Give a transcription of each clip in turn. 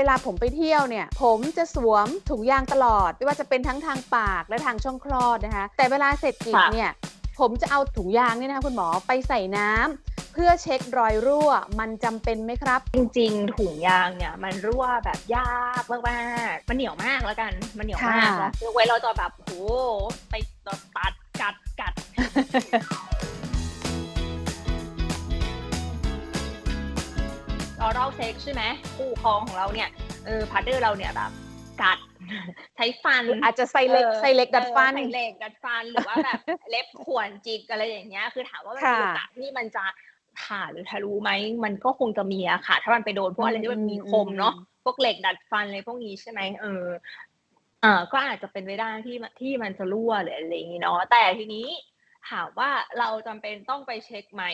เวลาผมไปเที่ยวเนี่ย ผมจะสวมถุงยางตลอด ไม่ว่าจะเป็นทั้งทางปากและทางช่องคลอดนะคะ แต่เวลาเสร็จกิจค่ะเนี่ย ผมจะเอาถุงยางเนี่ยนะคะคุณหมอไปใส่น้ำเพื่อเช็ครอยรั่ว มันจำเป็นไหมครับ จริง ๆ ถุงยางเนี่ยมันรั่วแบบยากมากๆมันเหนียวมากแล้วกัน มันเหนียวมากค่ะแล้วยกไว้เราจะแบบโหไปตัดกัดกัด เซ็กใช่ไหมคู่ครองของเราเนี่ยเออพาร์ทเนอร์เราเนี่ยแบบกัดใช้ฟันอาจจะใส่เล็กออใส่เล็กดัดฟันเออใส่เหล็กดัดฟันหรือว่าแบบเล็บข่วนจิกอะไรอย่างเงี้ย คือถามว่ามันค่ะมีโอกาสที่มันจะขาดหรือทะลุไหมมันก็คงจะมีอะค่ะ ถ้ามันไปโดนพวกอะไรที่มันมีคมเนาะพวกเหล็กดัดฟันอะไรพวกนี้ใช่ไหมเออเออก็อาจจะเป็นไปได้ที่มันที่มันจะรั่วหรืออะไรอย่างงี้เนาะแต่ทีนี้ถามว่าเราจำเป็นต้องไปเช็คไหม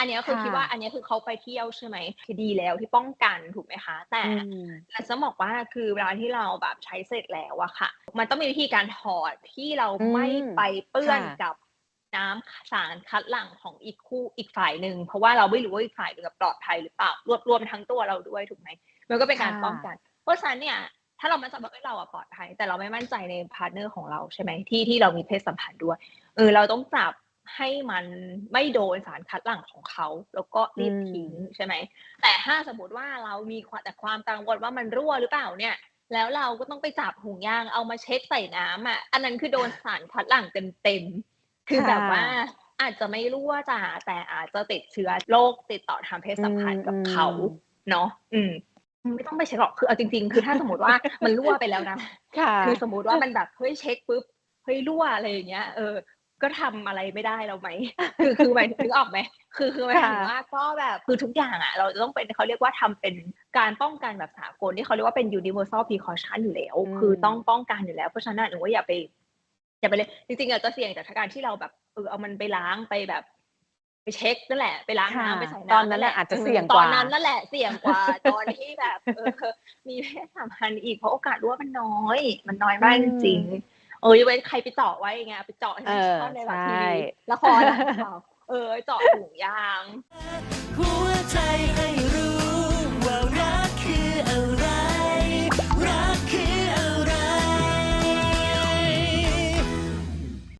อันเนี้ยคือค่ะคิดว่าอันเนี้ยคือเขาไปเที่ยวใช่ไหมคือดีแล้วที่ป้องกันถูกไหมคะ แต่อืมแต่จะบอกว่าคือเวลาที่เราแบบใช้เสร็จแล้วอะค่ะ มันต้องมีวิธีการถอดที่เราอืมไม่ไปเปื้อนค่ะกับน้ำสารคัดหลั่งของอีกคู่อีกฝ่ายหนึ่งเพราะว่าเราไม่รู้ว่าอีกฝ่ายหนึ่งอะปลอดภัยหรือเปล่ารวมรวมทั้งตัวเราด้วยถูกไหมมันก็เป็นการค่ะป้องกัน เพราะฉะนั้นเนี่ยถ้าเรามั่นใจว่าเอ้ยเราอะปลอดภัย แต่เราไม่มั่นใจในพาร์ทเนอร์ของเราใช่ไหมที่ที่เรามีเพศสัมพันธ์ด้วยเออเราต้องจับ ให้มันไม่โดนสารคัดหลั่งของเขา แล้วก็รีบอืมทิ้งใช่ไหม แต่ถ้าสมมติว่าเรามีความแต่ความกังวลว่ามันรั่วหรือเปล่าเนี่ย แล้วเราก็ต้องไปจับถุงยางเอามาเช็ดใส่น้ำอะ อันนั้นคือโดนสารคัดหลั่งเต็มๆ คือค่ะแบบว่าอาจจะไม่รั่วจ้ะแต่อาจจะติดเชื้อโรคติดต่อทางเพศสัมพันธ์กับเขาอืมเนาะอืมไม่ต้องไปเช็คหรอกคือเอาจริงๆ คือถ้าสมมติว่ามันรั่วไปแล้วนะค่ะคือสมมุติว่ามันแบบเฮ้ยเช็คปุ๊บเฮ้ยรั่วอะไรอย่างเงี้ยเออ ก็ทำอะไรไม่ได้แล้วไหมคือคือหมายถึงออกไหมคือคือหมายถึงค่ะว่าก็แบบคือทุกอย่างอะ เราจะต้องเป็นเขาเรียกว่าทำเป็นการป้องกันแบบสากลที่เขาเรียกว่าเป็น universal precaution อยู่แล้วอืมคือต้องป้องกันอยู่แล้ว เพราะฉะนั้นหนูว่าอย่าไปอย่าไปเลยจริงๆอาจจะเสี่ยงจากการที่เราแบบเออเอามันไปล้างไปแบบไปเช็คนั่นแหละไปล้างค่ะน้ำไปใส่น้ำตอนนั้นแหละอาจจะเสี่ยงกว่าตอนนั้นนั่นแหละเสี่ยงกว่า ตอนที่แบบเออมีเพศสัมพันธ์อีกเพราะโอกาสรั่วมันน้อย มันน้อยมากจริงๆ เออยกเว้นใครไปเจาะไว้ไงไปเจาะให้มันเออเข้าในแบบใช่ทีวีละครอะเออเจาะถุงยางหัว